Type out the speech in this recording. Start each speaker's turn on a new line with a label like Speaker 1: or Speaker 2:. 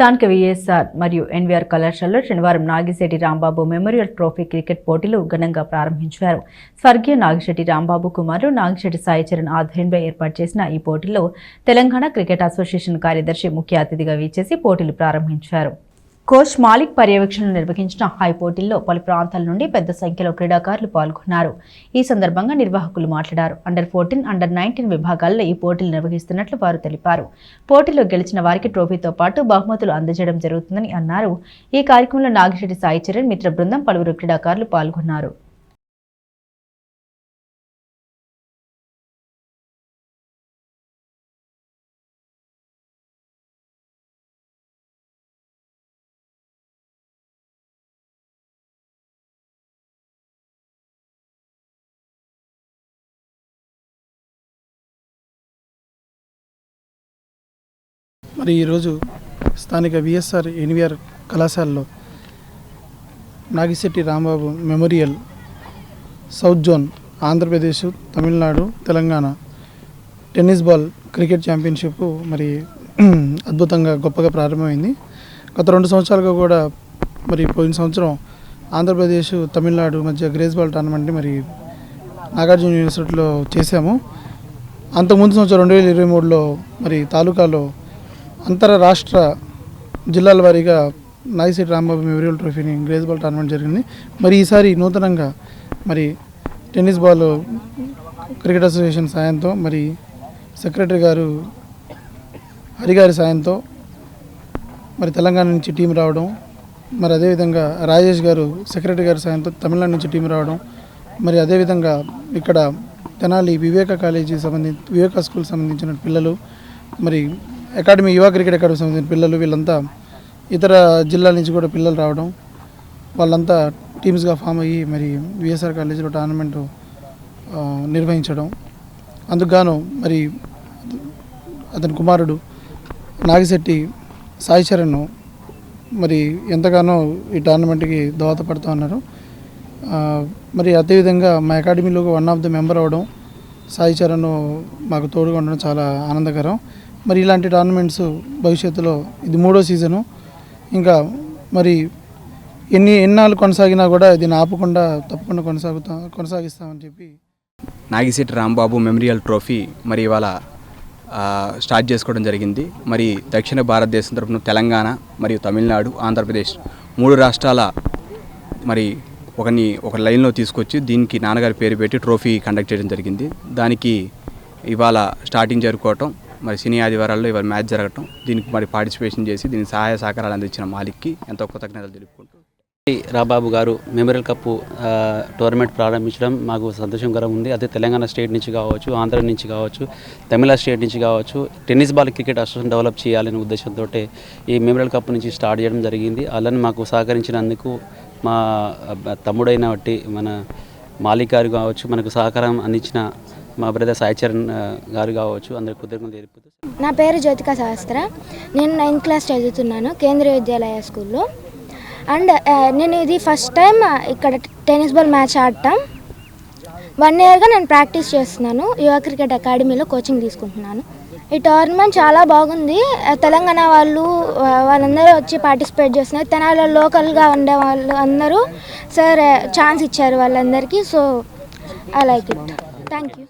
Speaker 1: స్థానిక విఎస్ఆర్ మరియు ఎన్వీఆర్ కళాశాలలో శనివారం Nagisetti Rambabu memorial trophy cricket పోటీలు ఘనంగా ప్రారంభించారు. స్వర్గీయ నాగిశెట్టి రాంబాబు కుమారుడు నాగిశెట్టి సాయి చరణ్ ఆధ్వర్యంలో ఏర్పాటు చేసిన ఈ పోటీలో తెలంగాణ క్రికెట్ అసోసియేషన్ కార్యదర్శి ముఖ్య అతిథిగా వీచేసి పోటీలు ప్రారంభించారు. కోచ్ మాలిక్ పర్యవేక్షణలో నిర్వహించిన హై పోటీల్లో పలు ప్రాంతాల నుండి పెద్ద సంఖ్యలో క్రీడాకారులు పాల్గొన్నారు. ఈ సందర్భంగా నిర్వాహకులు మాట్లాడారు. అండర్ ఫోర్టీన్ అండర్ నైన్టీన్ విభాగాల్లో ఈ పోటీలు నిర్వహిస్తున్నట్లు వారు తెలిపారు. పోటీలో గెలిచిన వారికి ట్రోఫీతో పాటు బహుమతులు అందజేయడం జరుగుతుందని అన్నారు. ఈ కార్యక్రమంలో నాగిశెట్టి సాయి చరణ్ మిత్ర బృందం పలువురు క్రీడాకారులు పాల్గొన్నారు.
Speaker 2: మరి ఈరోజు స్థానిక విఎస్ఆర్ ఎన్విఆర్ కళాశాలలో Nagisetti Rambabu memorial south zone Andhra Pradesh Tamil Nadu Telangana tennis ball cricket championship మరి అద్భుతంగా గొప్పగా ప్రారంభమైంది. గత రెండు సంవత్సరాలుగా కూడా మరి పోయిన సంవత్సరం ఆంధ్రప్రదేశ్ తమిళనాడు మధ్య గ్రేస్ బాల్ టోర్నమెంట్ని మరి నాగార్జున యూనివర్సిటీలో చేశాము. అంతకుముందు సంవత్సరం రెండు వేల ఇరవై మూడులో మరి తాలూకాలో అంతర రాష్ట్ర జిల్లాల వారీగా నాగిశెట్టి రాంబాబు మెమోరియల్ ట్రోఫీని గ్రేస్ బాల్ టోర్నమెంట్ జరిగింది. మరి ఈసారి నూతనంగా మరి టెన్నిస్ బాల్ క్రికెట్ అసోసియేషన్ సాయంతో మరి సెక్రటరీ గారు హరిగారి సాయంతో మరి తెలంగాణ నుంచి టీం రావడం మరి అదేవిధంగా రాజేష్ గారు సెక్రటరీ గారి సాయంతో తమిళనాడు నుంచి టీం రావడం మరి అదేవిధంగా ఇక్కడ తెనాలి వివేక కాలేజీ సంబంధించి వివేక స్కూల్ సంబంధించిన పిల్లలు మరి అకాడమీ యువ క్రికెట్ అకాడమీ సంబంధించిన పిల్లలు వీళ్ళంతా ఇతర జిల్లాల నుంచి కూడా పిల్లలు రావడం వాళ్ళంతా టీమ్స్గా ఫామ్ అయ్యి మరి విఎస్ఆర్ కాలేజీలో టోర్నమెంట్ నిర్వహించడం. అందుకుగాను మరి అతని కుమారుడు నాగిశెట్టి సాయి చరణ్ మరి ఎంతగానో ఈ టోర్నమెంట్కి దోహదపడుతూ ఉన్నారు. మరి అదేవిధంగా మా అకాడమీలో వన్ ఆఫ్ ద మెంబర్ అవడం సాయి చరణ్ మాకు తోడుగా ఉండడం చాలా ఆనందకరం. మరి ఇలాంటి టోర్నమెంట్స్ భవిష్యత్తులో ఇది మూడో సీజను ఇంకా మరి ఎన్ని ఎన్నాళ్ళు కొనసాగినా కూడా దీన్ని ఆపకుండా తప్పకుండా కొనసాగుతా కొనసాగిస్తామని చెప్పి
Speaker 3: నాగిశెట్టి రాంబాబు మెమోరియల్ ట్రోఫీ మరి ఇవాళ స్టార్ట్ చేసుకోవడం జరిగింది. మరి దక్షిణ భారతదేశం తరఫున తెలంగాణ మరియు తమిళనాడు ఆంధ్రప్రదేశ్ మూడు రాష్ట్రాల మరి ఒకని ఒక లైన్లో తీసుకొచ్చి దీనికి నాన్నగారి పేరు పెట్టి ట్రోఫీ కండక్ట్ చేయడం జరిగింది. దానికి ఇవాళ స్టార్టింగ్ జరుపుకోవటం మరి సినీ ఆదివారాల్లో ఇవాళ మ్యాచ్ జరగటం దీనికి మరి పార్టిసిపేషన్ చేసి దీని సహాయ సహకారాలు అందించిన మాలిక్కి ఎంతో కృతజ్ఞతలు తెలుపుకుంటూ.
Speaker 4: రాబాబు గారు మెమోరియల్ కప్ టోర్నమెంట్ ప్రారంభించడం మాకు సంతోషకరం ఉంది. అదే తెలంగాణ స్టేట్ నుంచి కావచ్చు ఆంధ్ర నుంచి కావచ్చు తమిళ స్టేట్ నుంచి కావచ్చు tennis ball cricket association develop చేయాలనే ఉద్దేశంతో ఈ మెమోరియల్ కప్ నుంచి స్టార్ట్ చేయడం జరిగింది. అలానే మాకు సహకరించినందుకు మా తమ్ముడైన బట్టి మన మాలిక్ గారు కావచ్చు మనకు సహకారం అందించిన మా బ్రదర్ సాయి చరణ్ గారు కావచ్చు అందరికి కృతజ్ఞతలు తెలుపుతూ
Speaker 5: నా పేరు జ్యోతిక శాస్త్ర. నేను నైన్త్ క్లాస్ చదువుతున్నాను కేంద్రీయ విద్యాలయ స్కూల్లో. అండ్ నేను ఇది ఫస్ట్ టైం ఇక్కడ టెన్నిస్ బాల్ మ్యాచ్ ఆడటం. వన్ ఇయర్గా నేను ప్రాక్టీస్ చేస్తున్నాను యువ క్రికెట్ అకాడమీలో కోచింగ్ తీసుకుంటున్నాను. ఈ టోర్నమెంట్ చాలా బాగుంది. తెలంగాణ వాళ్ళు వాళ్ళందరూ వచ్చి పార్టిసిపేట్ చేస్తున్నారు. తెనాలి లోకల్గా ఉండే వాళ్ళు అందరూ సార్ ఛాన్స్ ఇచ్చారు వాళ్ళందరికీ. So I like it thank you